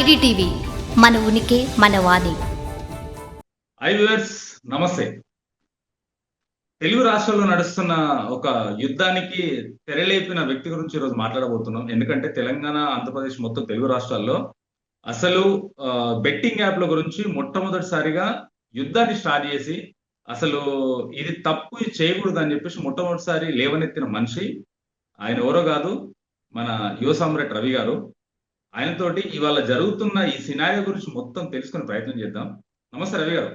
IDTV మన ఉనికి మన వాణి. ఐ వ్యూవర్స్ నమస్తే. తెలుగు రాష్ట్రాల్లో నడుస్తున్న ఒక యుద్ధానికి తెరలేపిన వ్యక్తి గురించి ఈరోజు మాట్లాడబోతున్నాం. ఎందుకంటే తెలంగాణ ఆంధ్రప్రదేశ్ మొత్తం తెలుగు రాష్ట్రాల్లో అసలు బెట్టింగ్ యాప్ల గురించి మొట్టమొదటిసారిగా యుద్ధాన్ని స్టార్ట్ చేసి అసలు ఇది తప్పు చేయకూడదు అని చెప్పేసి మొట్టమొదటిసారి లేవనెత్తిన మనిషి. ఆయన ఎవరో కాదు మన యువ సామ్రాట్ రవి గారు. ఆయనతోటి ఇవాళ జరుగుతున్న ఈ సినారియో గురించి మొత్తం తెలుసుకునే ప్రయత్నం చేద్దాం. నమస్తే రవి గారు.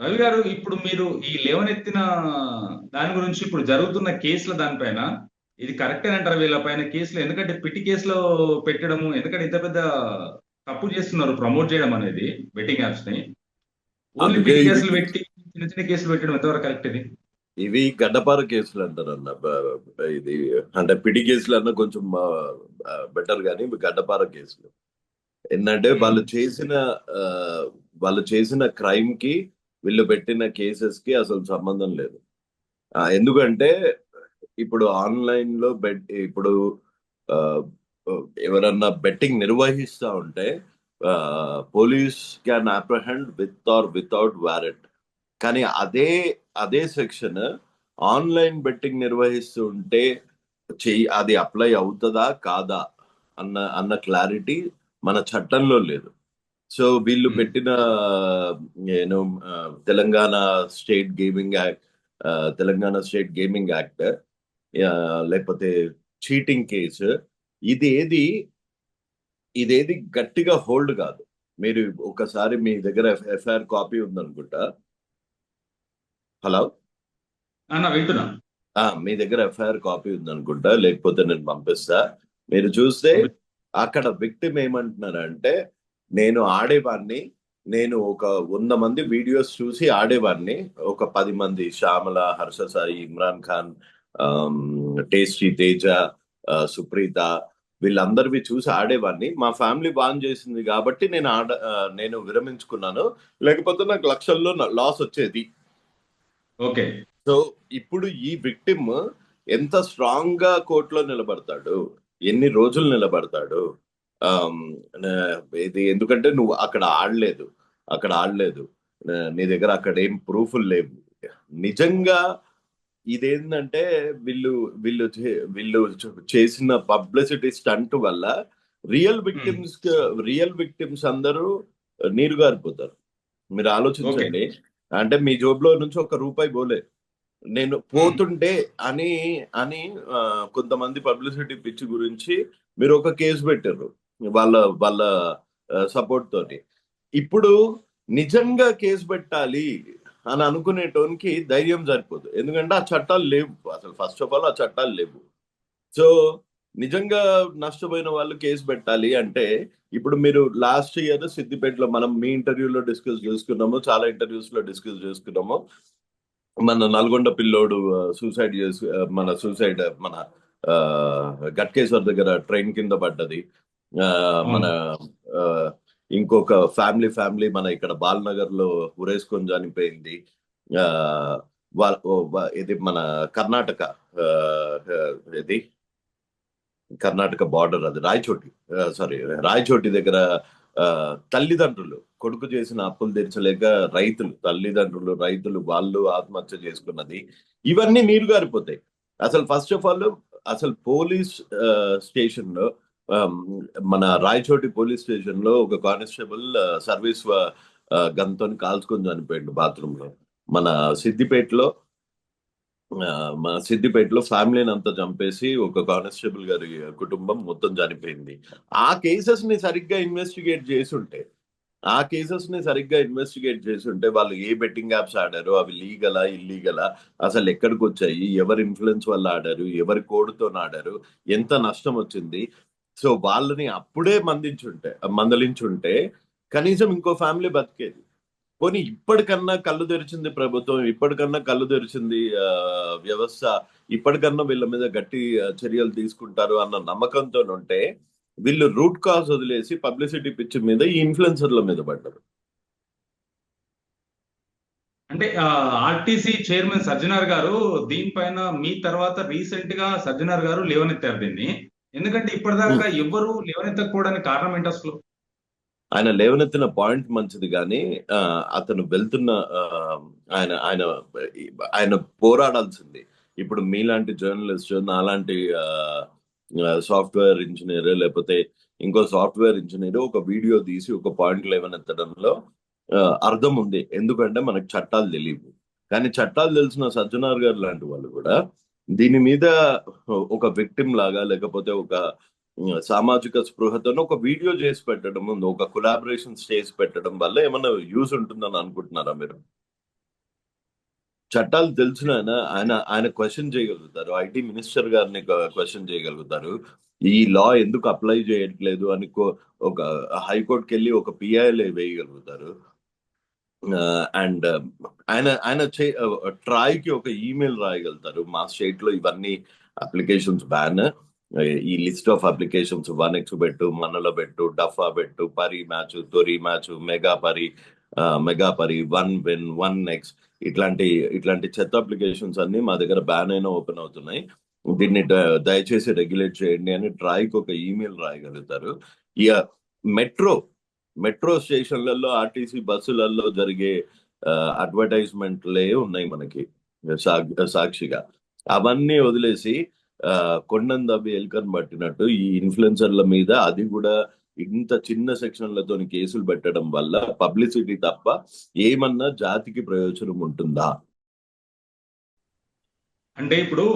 రవి గారు ఇప్పుడు మీరు ఈ లేవనెత్తిన దాని గురించి ఇప్పుడు జరుగుతున్న కేసుల దానిపైన ఇది కరెక్టే అంటారు వీళ్ళ పైన కేసులు? ఎందుకంటే పిటి కేసులో పెట్టడము ఎందుకంటే ఇంత పెద్ద తప్పు చేస్తున్నారు ప్రమోట్ చేయడం అనేది బెట్టింగ్ యాప్స్ని ఓన్లీ పిటి కేసులు పెట్టి చిన్న చిన్న కేసులు పెట్టడం ఎంతవరకు కరెక్ట్ ఇది? ఇవి గడ్డపార కేసులు అంటారు అన్న బ- బ- ఇది అంటే పిడి కేసులు అన్న కొంచెం బెటర్ కానీ ఇవి గడ్డపార కేసులు. ఏంటంటే వాళ్ళు చేసిన వాళ్ళు చేసిన క్రైమ్కి వీళ్ళు పెట్టిన కేసెస్కి అసలు సంబంధం లేదు. ఎందుకంటే ఇప్పుడు ఆన్లైన్లో బెట్ ఇప్పుడు ఎవరన్నా బెట్టింగ్ నిర్వహిస్తా ఉంటే police can apprehend with or without warrant కానీ అదే అదే సెక్షన్ ఆన్లైన్ బెట్టింగ్ నిర్వహిస్తూ ఉంటే చెయ్యి అది అప్లై అవుతుందా కాదా అన్న అన్న క్లారిటీ మన చట్టంలో లేదు సో వీళ్ళు. పెట్టిన నేను Telangana state gaming act Telangana state gaming act లేకపోతే చీటింగ్ కేసు ఇది ఏది ఇదేది గట్టిగా హోల్డ్ కాదు మీరు ఒకసారి మీ దగ్గర ఎఫ్ఐఆర్ కాపీ ఉందనుకుంటా హలో? వింటున్నా. మీ దగ్గర ఎఫ్ఐఆర్ కాపీ ఉందనుకుంటా లేకపోతే నేను పంపిస్తా. మీరు చూస్తే అక్కడ విక్టిమ్ ఏమంటున్నారంటే నేను ఆడేవాడిని నేను ఒక వంద మంది వీడియోస్ చూసి ఆడేవాడిని ఒక పది మంది శ్యామల హర్ష సాయి ఇమ్రాన్ ఖాన్ టేస్టీ తేజ సుప్రీత వీళ్ళందరివి చూసి ఆడేవాడిని. మా ఫ్యామిలీ బాన్ చేసింది కాబట్టి నేను ఆడ నేను విరమించుకున్నాను. లేకపోతే నాకు లక్షల్లో లాస్ వచ్చేది. ఓకే. సో ఇప్పుడు ఈ విక్టిమ్ ఎంత స్ట్రాంగ్గా కోర్టులో నిలబడతాడు? ఎన్ని రోజులు నిలబడతాడు? ఇది ఎందుకంటే నువ్వు అక్కడ ఆడలేదు. అక్కడ ఆడలేదు. నా- దగ్గర అక్కడ ఏం ప్రూఫ్లు లేవు. నిజంగా ఇదేంటంటే వీళ్ళు వీళ్ళు వీళ్ళు చేసిన పబ్లిసిటీ స్టంట్ వల్ల రియల్ విక్టిమ్స్ రియల్ విక్టిమ్స్ అందరూ నీరు గారిపోతారు. మీరు ఆలోచించండి. అంటే మీ జోబులో నుంచి ఒక రూపాయి పోలే. నేను పోతుంటే అని అని కొంతమంది పబ్లిసిటీ పిచ్చి గురించి మీరు ఒక కేసు పెట్టారు వాళ్ళ వాళ్ళ సపోర్ట్ తోటి. ఇప్పుడు నిజంగా కేసు పెట్టాలి అని అనుకునేటోనికి ధైర్యం సరిపోదు. ఎందుకంటే ఆ చట్టాలు లేవు. అసలు ఫస్ట్ ఆఫ్ ఆల్ ఆ చట్టాలు లేవు. సో నిజంగా నష్టపోయిన వాళ్ళు కేసు పెట్టాలి అంటే ఇప్పుడు మీరు లాస్ట్ ఇయర్ సిద్దిపేటలో మనం మీ ఇంటర్వ్యూలో డిస్కస్ చేసుకున్నాము చాలా ఇంటర్వ్యూస్లో డిస్కస్ చేసుకున్నాము. మన నల్గొండ పిల్లోడు సూసైడ్ చేసి మన సూసైడ్ మన ఆ, గట్కేశ్వర్ దగ్గర ట్రైన్ కింద పడ్డది. మన ఆ, ఇంకొక ఫ్యామిలీ ఫ్యామిలీ మన ఇక్కడ బాలనగర్లో ఉరేసుకొని చనిపోయింది. ఆ, ఇది మన కర్ణాటక ఇది కర్ణాటక బార్డర్ అది రాయచోటి సారీ రాయచోటి దగ్గర ఆ, తల్లిదండ్రులు కొడుకు చేసిన అప్పులు తీర్చలేక రైతులు తల్లిదండ్రులు రైతులు వాళ్ళు ఆత్మహత్య చేసుకున్నది ఇవన్నీ నీరు గారిపోతాయి అసలు ఫస్ట్ ఆఫ్ ఆల్ అసలు పోలీస్ స్టేషన్లో మన రాయచోటి పోలీస్ స్టేషన్లో ఒక కానిస్టేబుల్ సర్వీస్ గన్తో కాల్చుకొని చనిపోయాడు బాత్రూమ్లో మన సిద్దిపేటలో మన సిద్దిపేటలో ఫ్యామిలీని అంతా చంపేసి ఒక కానిస్టేబుల్ గారి కుటుంబం మొత్తం చనిపోయింది. ఆ కేసెస్ని సరిగ్గా ఇన్వెస్టిగేట్ చేసుంటే ఆ కేసెస్ని సరిగ్గా ఇన్వెస్టిగేట్ చేసుంటే వాళ్ళు ఏ బెట్టింగ్ యాప్స్ ఆడారు అవి లీగలా ఇల్లీగలా అసలు ఎక్కడికి వచ్చాయి ఎవరి ఇన్ఫ్లుయెన్స్ వల్ల ఆడారు ఎవరి కోడ్తో ఆడారు ఎంత నష్టం వచ్చింది. సో వాళ్ళని అప్పుడే మందించుంటే మందలించుంటే కనీసం ఇంకో ఫ్యామిలీ బతికేది. పోనీ ఇప్పటికన్నా కళ్ళు తెరిచింది ప్రభుత్వం ఇప్పటికన్నా కళ్ళు తెరిచింది వ్యవస్థ ఇప్పటికన్నా వీళ్ళ మీద గట్టి చర్యలు తీసుకుంటారు అన్న నమ్మకంతో ఉంటే వీళ్ళు రూట్ కాజ్ వదిలేసి పబ్లిసిటీ పిచ్ మీద ఈ ఇన్ఫ్లుయెన్సర్ల మీద పడ్డారు. అంటే ఆర్టీసీ చైర్మన్ సజ్జనార్ గారు దీనిపైన మీ తర్వాత రీసెంట్గా సజ్జనార్ గారు లేవనెత్తారు దీన్ని. ఎందుకంటే ఇప్పటిదాకా ఎవ్వరు లేవనెత్తకపోవడానికి కారణం ఏంటి అసలు? ఆయన లేవనెత్తిన పాయింట్ మంచిది కానీ ఆ, అతను వెళ్తున్న ఆ, ఆయన ఆయన ఆయన పోరాడాల్సింది. ఇప్పుడు మీలాంటి జర్నలిస్ట్ నాలాంటి సాఫ్ట్వేర్ ఇంజనీర్ లేకపోతే ఇంకో సాఫ్ట్వేర్ ఇంజనీర్ ఒక వీడియో తీసి ఒక పాయింట్ లేవనెత్తడంలో అర్థం ఉంది. ఎందుకంటే మనకు చట్టాలు తెలియవు. కానీ చట్టాలు తెలిసిన సజ్జనార్ గారు లాంటి వాళ్ళు కూడా దీని మీద ఒక విక్టిమ్ లాగా లేకపోతే ఒక సామాజిక స్పృహతో ఒక వీడియో చేసి పెట్టడం ఒక కొలాబరేషన్స్ చేసి పెట్టడం వల్ల ఏమైనా యూజ్ ఉంటుందని అనుకుంటున్నారా మీరు? చట్టాలు తెలిసిన ఆయన ఆయన ఆయన క్వశ్చన్ చేయగలుగుతారు. ఐటీ మినిస్టర్ గారిని క్వశ్చన్ చేయగలుగుతారు. ఈ లా ఎందుకు అప్లై చేయట్లేదు అని ఒక హైకోర్టుకి వెళ్ళి ఒక పిఐఎల్ వేయగలుగుతారు. అండ్ ఆయన ఆయన చే కి ఒక ఈమెయిల్ రాయగలుగుతారు. మా స్టేట్లో ఇవన్నీ అప్లికేషన్స్ బ్యాన్ ఈ list of applications one X పెట్టు మనలో పెట్టు డఫా పెట్టు పరి మ్యాచ్ తొరి మ్యాచ్ మెగా పరి మెగా పరి వన్ విన్ వన్ ఎక్స్ ఇట్లాంటి ఇట్లాంటి చెత్త అప్లికేషన్స్ అన్ని మా దగ్గర బ్యాన్ అయినా ఓపెన్ అవుతున్నాయి. దీన్ని దయచేసి రెగ్యులేట్ చేయండి అని ట్రాయ్కి ఒక ఈమెయిల్ రాయగలుగుతారు. ఇక మెట్రో మెట్రో స్టేషన్లలో ఆర్టీసీ బస్సులలో జరిగే అడ్వర్టైజ్మెంట్లే ఉన్నాయి మనకి సా- సాక్షిగా. అవన్నీ వదిలేసి కొండను దవ్వి ఎలుకని పట్టినట్టు ఈ ఇన్ఫ్లుయెన్సర్ల మీద అది కూడా ఇంత చిన్న సెక్షన్లతో కేసులు పెట్టడం వల్ల పబ్లిసిటీ తప్ప ఏమన్నా జాతికి ప్రయోజనం ఉంటుందా? అంటే ఇప్పుడు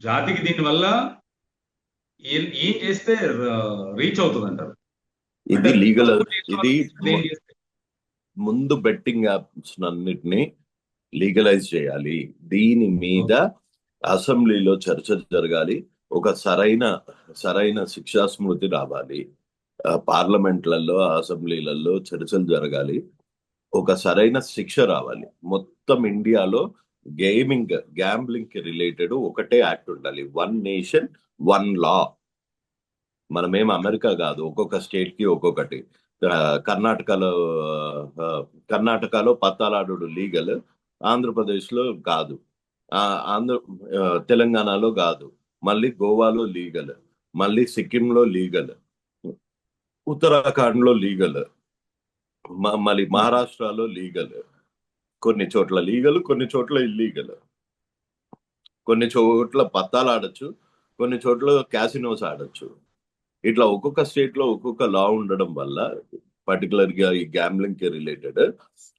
జాతికి దీని వల్ల ఏం చేస్తే రీచ్ అవుతుంది అంటారు ఇది లీగల్ ఇది ముందు బెట్టింగ్ యాప్స్ అన్నిటిని లీగలైజ్ చేయాలి. దీని మీద అసెంబ్లీలో చర్చ జరగాలి ఒక సరైన సరైన శిక్షా స్మృతి రావాలి. పార్లమెంట్లలో అసెంబ్లీలలో చర్చలు జరగాలి. ఒక సరైన శిక్ష రావాలి. మొత్తం ఇండియాలో గేమింగ్ గ్యాంబ్లింగ్కి రిలేటెడ్ ఒకటే యాక్ట్ ఉండాలి. One nation one law. మనమేం అమెరికా కాదు ఒక్కొక్క స్టేట్కి ఒక్కొక్కటి కర్ణాటకలో కర్ణాటకలో పత్తాలాడు లీగల్ ఆంధ్రప్రదేశ్లో కాదు. ఆంధ్ర తెలంగాణలో కాదు. మళ్ళీ గోవాలో లీగల్ మళ్ళీ సిక్కింలో లీగల్ ఉత్తరాఖండ్లో లీగల్ మళ్ళీ మహారాష్ట్రలో లీగల్. కొన్ని చోట్ల లీగల్ కొన్ని చోట్ల ఇల్లీగల్. కొన్ని చోట్ల పత్తాలు ఆడచ్చు కొన్ని చోట్ల క్యాసినోస్ ఆడచ్చు. ఇట్లా ఒక్కొక్క స్టేట్లో ఒక్కొక్క లా ఉండడం వల్ల పర్టికులర్గా ఈ గ్యాంబ్లింగ్కి రిలేటెడ్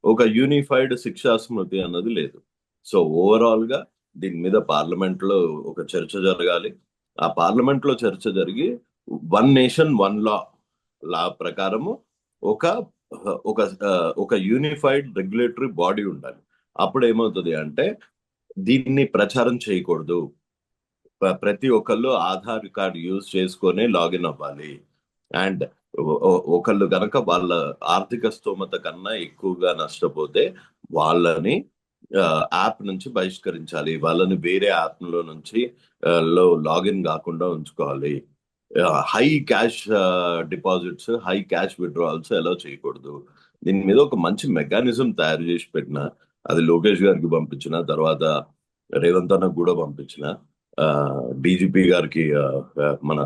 ఒక యూనిఫైడ్ శిక్షా స్మృతి అన్నది లేదు. సో ఓవరాల్గా దీని మీద పార్లమెంట్లో ఒక చర్చ జరగాలి. ఆ పార్లమెంట్లో చర్చ జరిగి one nation one law law ప్రకారము ఒక ఒక ఒక యూనిఫైడ్ రెగ్యులేటరీ బాడీ ఉండాలి. అప్పుడు ఏమవుతుంది అంటే దీన్ని ప్రచారం చేయకూడదు. ప్రతి ఒక్కళ్ళు ఆధార్ కార్డ్ యూజ్ చేసుకొని లాగిన్ అవ్వాలి. అండ్ ఒకళ్ళు గనక వాళ్ళ ఆర్థిక స్తోమత కన్నా ఎక్కువగా నష్టపోతే వాళ్ళని యాప్ నుంచి బహిష్కరించాలి. వాళ్ళని వేరే యాప్లో నుంచి లో లాగిన్ కాకుండా ఉంచుకోవాలి. High cash deposits high cash withdrawals ఎలా చేయకూడదు. దీని మీద ఒక మంచి మెకానిజం తయారు చేసి పెట్టిన అది లోకేష్ గారికి పంపించిన తర్వాత రేవంత్ అన్నకు కూడా పంపించిన డీజీపీ గారికి మన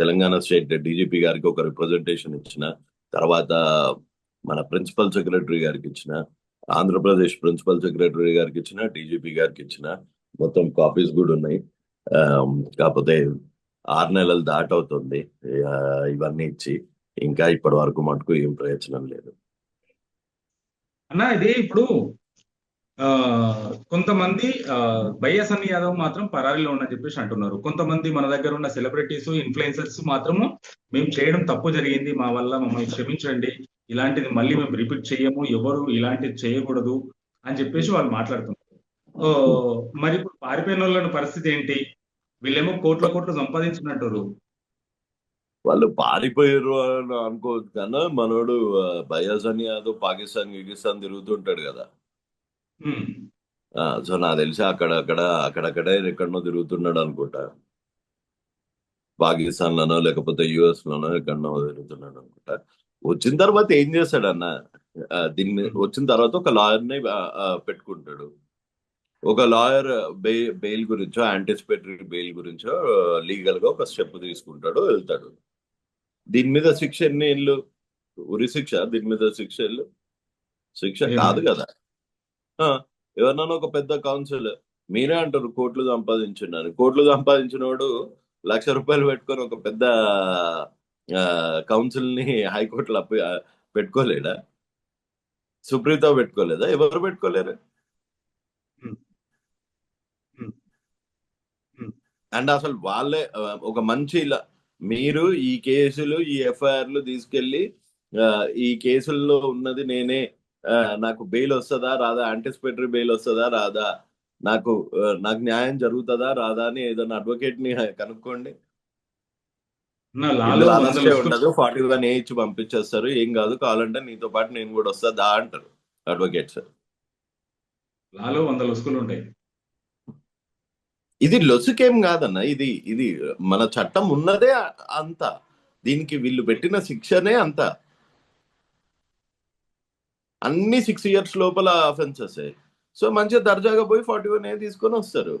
తెలంగాణ స్టేట్ డీజీపీ గారికి ఒక రిప్రజెంటేషన్ ఇచ్చిన తర్వాత మన ప్రిన్సిపల్ సెక్రటరీ గారికి ఇచ్చిన ఆంధ్రప్రదేశ్ ప్రిన్సిపల్ సెక్రటరీ గారికి ఇచ్చిన డీజీపీ గారికి ఇచ్చిన మొత్తం కాపీస్ కూడా ఉన్నాయి. ఆ, కాకపోతే ఆరు నెలలు దాటవుతుంది. ఇవన్నీ ఇచ్చి ఇంకా ఇప్పటి వరకు మటుకు ఏం ప్రయోజనం లేదు. అన్న ఇది ఇప్పుడు ఆ కొంతమంది బైఎస్ బైఎస్ఎన్ యాదవ్ మాత్రం పరారీలో ఉండని చెప్పేసి అంటున్నారు. కొంతమంది మన దగ్గర ఉన్న సెలబ్రిటీస్ ఇన్ఫ్లుయెన్సర్స్ మాత్రము మేము చేయడం తప్పు జరిగింది మా వల్ల మమ్మల్ని క్షమించండి ఇలాంటిది మళ్ళీ మేము రిపీట్ చేయము ఎవరు ఇలాంటిది చేయకూడదు అని చెప్పేసి వాళ్ళు మాట్లాడుతున్నారు. ఓ మరి ఇప్పుడు పారిపోయిన వాళ్ళ పరిస్థితి ఏంటి? వీళ్ళేమో కోట్ల కోట్లు సంపాదించినట్టు వాళ్ళు పారిపోయారు అని అనుకోవచ్చు కానీ మనోడు బయాస్ అని అదో పాకిస్తాన్ గిగిస్తాన్ తిరుగుతుంటాడు కదా. సో నాకు తెలిసి అక్కడ అక్కడ అక్కడక్కడే ఎక్కడనో తిరుగుతున్నాడు అనుకుంటా. పాకిస్తాన్ లోనో లేకపోతే యుఎస్ లోనో ఎక్కడనో తిరుగుతున్నాడు అనుకుంటా. వచ్చిన తర్వాత ఏం చేస్తాడు అన్న ఆ, దీన్ని వచ్చిన తర్వాత ఒక లాయర్ని ఆ, ఆ, పెట్టుకుంటాడు. ఒక లాయర్ బెయిల్ గురించో యాంటిసిపేటరీ బెయిల్ గురించో లీగల్గా ఒక స్టెప్ తీసుకుంటాడు వెళ్తాడు. దీని మీద శిక్ష ఎన్ని ఏళ్ళు? ఉరి శిక్ష దీని మీద శిక్ష ఏళ్ళు శిక్ష కాదు. కదా. ఆ, ఎవరినైనా ఒక పెద్ద కౌన్సిల్ మీరే అంటారు కోట్లు సంపాదించున్నాను కోట్లు సంపాదించినోడు లక్ష రూపాయలు పెట్టుకొని ఒక పెద్ద కౌన్సిల్ని హైకోర్టులో అప్ప పెట్టుకోలేడా? సుప్రీంతో పెట్టుకోలేదా? ఎవరు పెట్టుకోలేరు. అండ్ అసలు వాళ్ళే ఒక మంచి ఇలా- మీరు ఈ కేసులు ఈ ఎఫ్ఐఆర్లు తీసుకెళ్ళి ఆ, ఈ కేసుల్లో ఉన్నది నేనే నాకు బెయిల్ వస్తుందా రాదా యాంటిసిపేటరీ బెయిల్ వస్తుందా రాదా నాకు నాకు న్యాయం జరుగుతుందా రాదా అని ఏదైనా అడ్వకేట్ని కనుక్కోండి నా లాలో వందల అరెస్టే వస్తువులు- ఉండదు. ఫార్టీ వన్ ఏ ఇచ్చి పంపించేస్తారు. ఏం కాదు కావాలంటే నీతో పాటు నేను కూడా వస్తా దా అంటారు అడ్వకేట్స్ లాలో వందల వస్తువులు ఉంటాయి. ఇది లొసుకేం కాదన్న ఇది ఇది మన చట్టం ఉన్నదే అంత. దీనికి వీళ్ళు పెట్టిన శిక్షనే అంత. అన్ని సిక్స్ ఇయర్స్ లోపల అఫెన్సెస్ సో మంచిగా దర్జాగా పోయి ఫార్టీ వన్ ఏ తీసుకొని వస్తారు.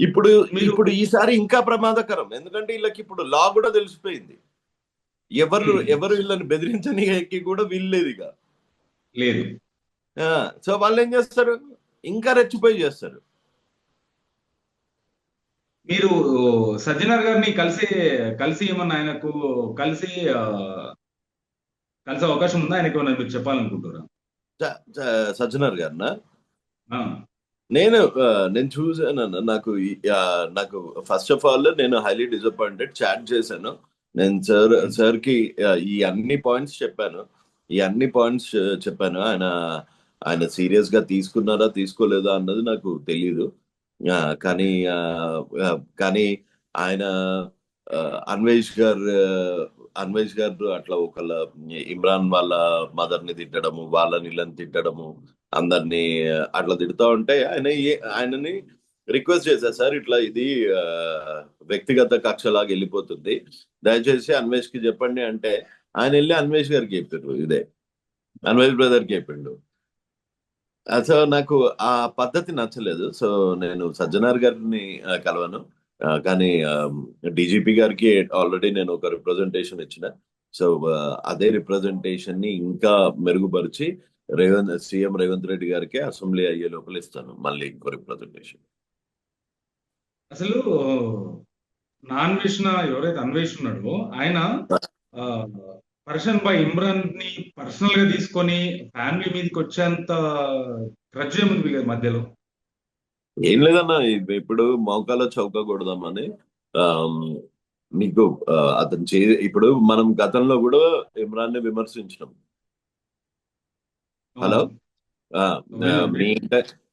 ఇప్పుడు మీరు- ఇప్పుడు ఈసారి ఇంకా ప్రమాదకరం. ఎందుకంటే వీళ్ళకి ఇప్పుడు లా కూడా తెలిసిపోయింది. ఎవరు. ఎవరు వీళ్ళని బెదిరించడానికి కూడా వీల్లేదు ఇక. లేదు. ఆ, సో వాళ్ళు ఏం చేస్తారు? ఇంకా రెచ్చిపోయి చేస్తారు. మీరు సజ్జనర్ గారిని కలిసి కలిసి ఏమన్నా ఆయనకు కలిసి కలిసే అవకాశం ఉందా? ఆయనకు ఏమన్నా మీరు చెప్పాలనుకుంటారా సజ్జనర్ గారినా? నేను నేను చూసాను. నాకు నాకు ఫస్ట్ ఆఫ్ ఆల్ నేను హైలీ డిసప్పాయింటెడ్ చాట్ చేశాను. నేను సార్ సార్కి ఆ, ఈ అన్ని పాయింట్స్ చెప్పాను. ఈ అన్ని పాయింట్స్ చెప్పాను. ఆయన ఆయన సీరియస్గా తీసుకున్నారా తీసుకోలేదా అన్నది నాకు తెలియదు ఆ, కానీ కానీ ఆయన అన్వేష్ గారు అన్వేష్ గారు అట్లా ఒకళ్ళ ఇమ్రాన్ వాళ్ళ మదర్ని తిట్టడము వాళ్ళని వీళ్ళని తిట్టడము అందరినీ అట్లా తిడుతూ ఉంటే ఆయన ఆయనని రిక్వెస్ట్ చేశారు సార్ ఇట్లా ఇది వ్యక్తిగత కక్షలాగా వెళ్ళిపోతుంది. దయచేసి అన్వేష్కి చెప్పండి. అంటే ఆయన వెళ్ళి అన్వేష్ గారికి చెప్పారు ఇదే. అన్వేష్ బ్రదర్కి చెప్పిండు సో నాకు ఆ పద్ధతి నచ్చలేదు. సో నేను సజ్జనార్ గారిని కలవను. కానీ డీజీపీ గారికి ఆల్రెడీ నేను ఒక రిప్రజెంటేషన్ ఇచ్చిన. సో అదే రిప్రజెంటేషన్ని ఇంకా మెరుగుపరిచి రేవంత్ సీఎం రేవంత్ రెడ్డి గారికి అసెంబ్లీ అయ్యే లోపల ఇస్తాను. మళ్ళీ ఇంకో రిప్రజెంటేషన్ అసలు నా అన్వేషణ ఎవరైతే అన్వేషణాడో ఆయన పర్షన్ బై ఇమ్రాన్ని పర్సనల్గా తీసుకొని ఫ్యామిలీ మీదకి వచ్చేంత గ్రడ్జ్ ఏముంది మధ్యలో? ఏం లేదన్నా ఇప్- ఇప్పుడు మౌకాలో చౌక కొడదామని మీకు అతను చే ఇప్పుడు మనం గతంలో కూడా ఇమ్రాన్ని విమర్శించినాం. హలో? మీ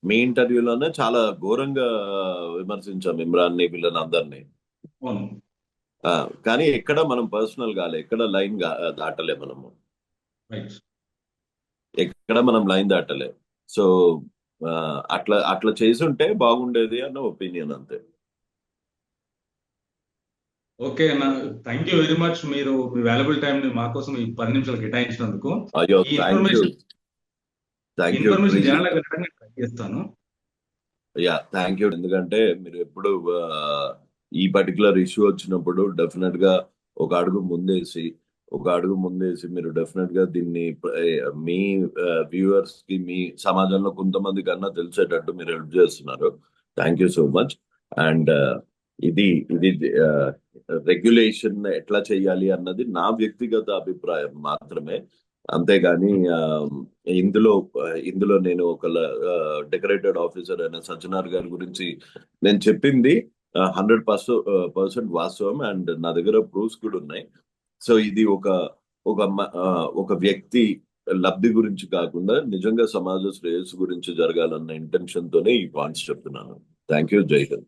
మీ ఇంటర్వ్యూలోనే చాలా ఘోరంగా విమర్శించాం ఇమ్రాన్ని వీళ్ళని అందరినీ. కానీ ఎక్కడ మనం పర్సనల్ కాలే ఎక్కడ లైన్ దాటలే మనము. ఎక్కడ మనం లైన్ దాటలే. సో అట్లా అట్లా చేసి ఉంటే బాగుండేది అన్న ఒపీనియన్ అంతే. ఓకే అన్న థ్యాంక్ యూ వెరీ మచ్ మీరు మీ వాల్యుబుల్ టైం ని మా కోసం ఈ పది నిమిషాలు కేటాయించినందుకు. అయ్యో థ్యాంక్ యూ ట్రై చేస్తాను. థ్యాంక్ ఎందుకంటే మీరు ఎప్పుడు ఈ పర్టికులర్ ఇష్యూ వచ్చినప్పుడు డెఫినెట్గా ఒక అడుగు ముందేసి ఒక అడుగు ముందేసి మీరు డెఫినెట్గా దీన్ని మీ వ్యూవర్స్కి మీ సమాజంలో కొంతమంది కన్నా తెలిసేటట్టు మీరు హెల్ప్ చేస్తున్నారు. Thank you so much and ఇది ఇది రెగ్యులేషన్ ఎట్లా చేయాలి అన్నది నా వ్యక్తిగత అభిప్రాయం మాత్రమే. అంతేగాని ఆ, ఇందులో ఇందులో నేను ఒక డెకరేటెడ్ ఆఫీసర్ అయిన సజ్జనార్ గారి గురించి నేను చెప్పింది హండ్రెడ్ పర్సెంట్ పర్సెంట్ వాస్తవం అండ్ నా దగ్గర ప్రూఫ్స్ కూడా ఉన్నాయి. సో ఇది ఒక ఒక ఒక వ్యక్తి లబ్ధి గురించి కాకుండా నిజంగా సమాజ శ్రేయస్సు గురించి జరగాలన్న ఇంటెన్షన్ తోనే ఈ పాయింట్స్ చెప్తున్నాను. థ్యాంక్ యూ జై హింద్